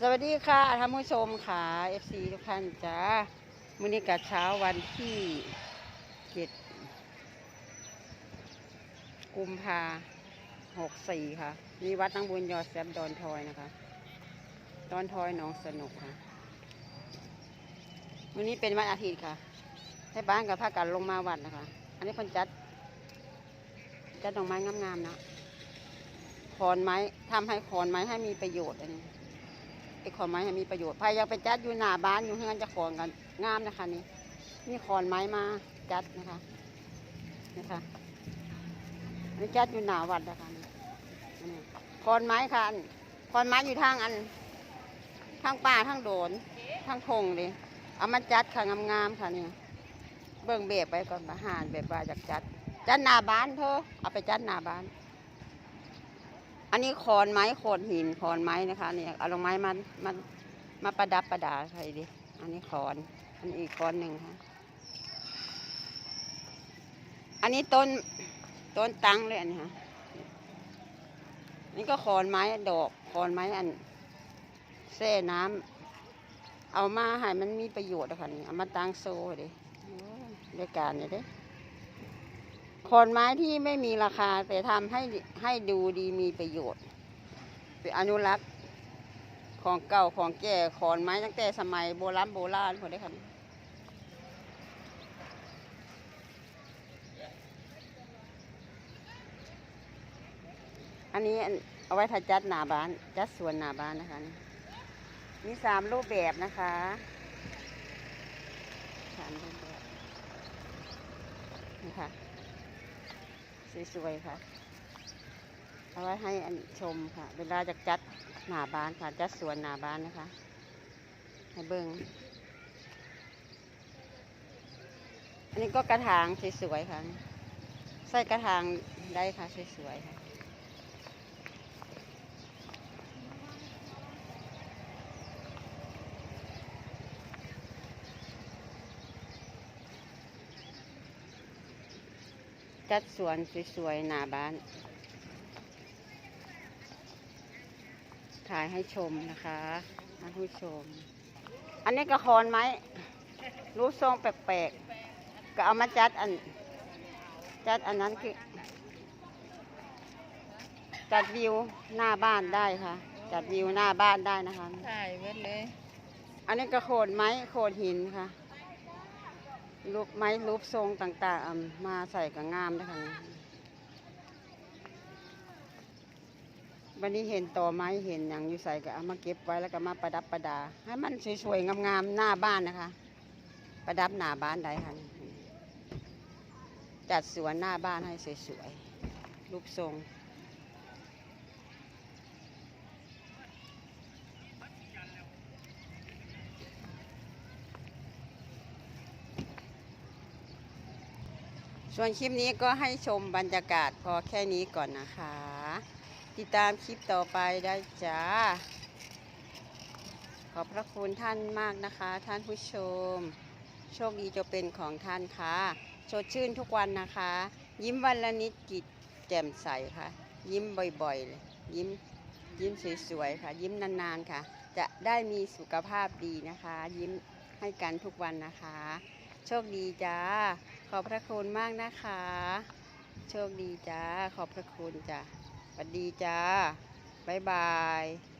สวัสดีค่ะท่านผู้ชมค่ะ FC ทุกท่านจ้ามื้อนี้กับเช้าวันที่เจ็ดกุมภาหกสี่ค่ะนี่วัดตั้งบุญยอดแซมดอนทอยนะคะ ดอนทอยหนองสนุกค่ะมื้อนี้เป็นวันอาทิตย์ค่ะ ให้บ้านกับพากันลงมาวัดนะคะ อันนี้เพิ่นจัด จัดดอกไม้งามๆนะขอนไม้ทำให้ขอนไม้ให้มีประโยชน์อันนี้ ไอ้ขอนไม้ให้มีประโยชน์พายยังไปจัดอยู่หน้าบ้านอยู่เฮือนจะของกันงามนะคะนี่นี่ขอนไม้มาจัดนะคะนะคะนนี้จัดอยู่หน้าวัดนะคะนี่ขอนไม้ค่ะขอนไม้อยู่ทางอันทางป่าทางโดนทางทงเลยเอามาจัดค่ะงามๆค่ะนี่เบิ่งแบบไปก่อนมาหารแบบว่าอยากจัดจัดหน้าบ้านเธอเอาไปจัดหน้าบ้าน อันนี้ขอนไม้โขดหินขอนไม้นะคะเนี่ยเอาลงไม้มามามาประดับประดาใครดิอันนี้ขอนอันนี้อีกขอนหนึ่งค่ะ อันนี้ต้นต้นตังเลยอันนี้ค่ะนี่ก็ขอนไม้ดอกขอนไม้อันแช่น้ำเอามาให้มันมีประโยชน์อะค่ะนี่เอามาตั้งโซ่ดิโอ้ยรายการเนี่ยเด้ ขอนไม้ที่ไม่มีราคาแต่ทำให้ให้ดูดีมีประโยชน์เป็นอนุรักษ์ของเก่าของแก่ขอนไม้ตั้งแต่สมัยโบราณโบราณคนได้ค่ะอันนี้เอาไว้ถ้าจัดหน้าบ้าน จัดสวนหน้าบ้านนะคะ มีสามรูปแบบนะคะสามรูปแบบนี่ค่ะ สวยๆค่ะ เอาไว้ให้อันชมค่ะ เวลาจะจัดหน้าบ้านค่ะ จัดสวนหน้าบ้านนะคะ ให้เบิงอันนี้ก็กระถางสวยๆค่ะ ใส่กระถางได้ค่ะสวยๆค่ะ จัดสวนสวยๆหน้าบ้าน ถ่ายให้ชมนะคะท่านผู้ชม อันนี้กระคอนไม้รูปทรงแปลกๆ ก็เอามาจัดอัน จัดอันนั้นคือ จัดวิวหน้าบ้านได้ค่ะ จัดวิวหน้าบ้านได้นะคะ ถ่ายเบิดเลย อันนี้ก็โขดไม้โขดหินค่ะ รูปไม้รูปทรงต่างๆ มาใส่กับงามนะคะวันนี้เห็นต่อไม้เห็นอย่างอยู่ใส่ก็เอามาเก็บไว้แล้วก็มาประดับประดา ให้มันสวยๆงามๆหน้าบ้านนะคะ ประดับหน้าบ้านได้ค่ะจัดสวนหน้าบ้านให้สวยๆรูปทรง ส่วนคลิปนี้ก็ให้ชมบรรยากาศพอแค่นี้ก่อนนะคะ ติดตามคลิปต่อไปได้จ้า ขอบพระคุณท่านมากนะคะ ท่านผู้ชม โชคดีจะเป็นของท่านค่ะสดชื่นทุกวันนะคะ ยิ้มวันละนิดกิจแจ่มใสค่ะ ยิ้มบ่อยๆเลยยิ้มยิ้มสวยๆค่ะ ยิ้มนานๆค่ะ จะได้มีสุขภาพดีนะคะ ยิ้มให้กันทุกวันนะคะ โชคดีจ้า ขอบพระคุณมากนะคะ โชคดีจ้า ขอบพระคุณจ้าสวัสดีจ้า บ๊ายบาย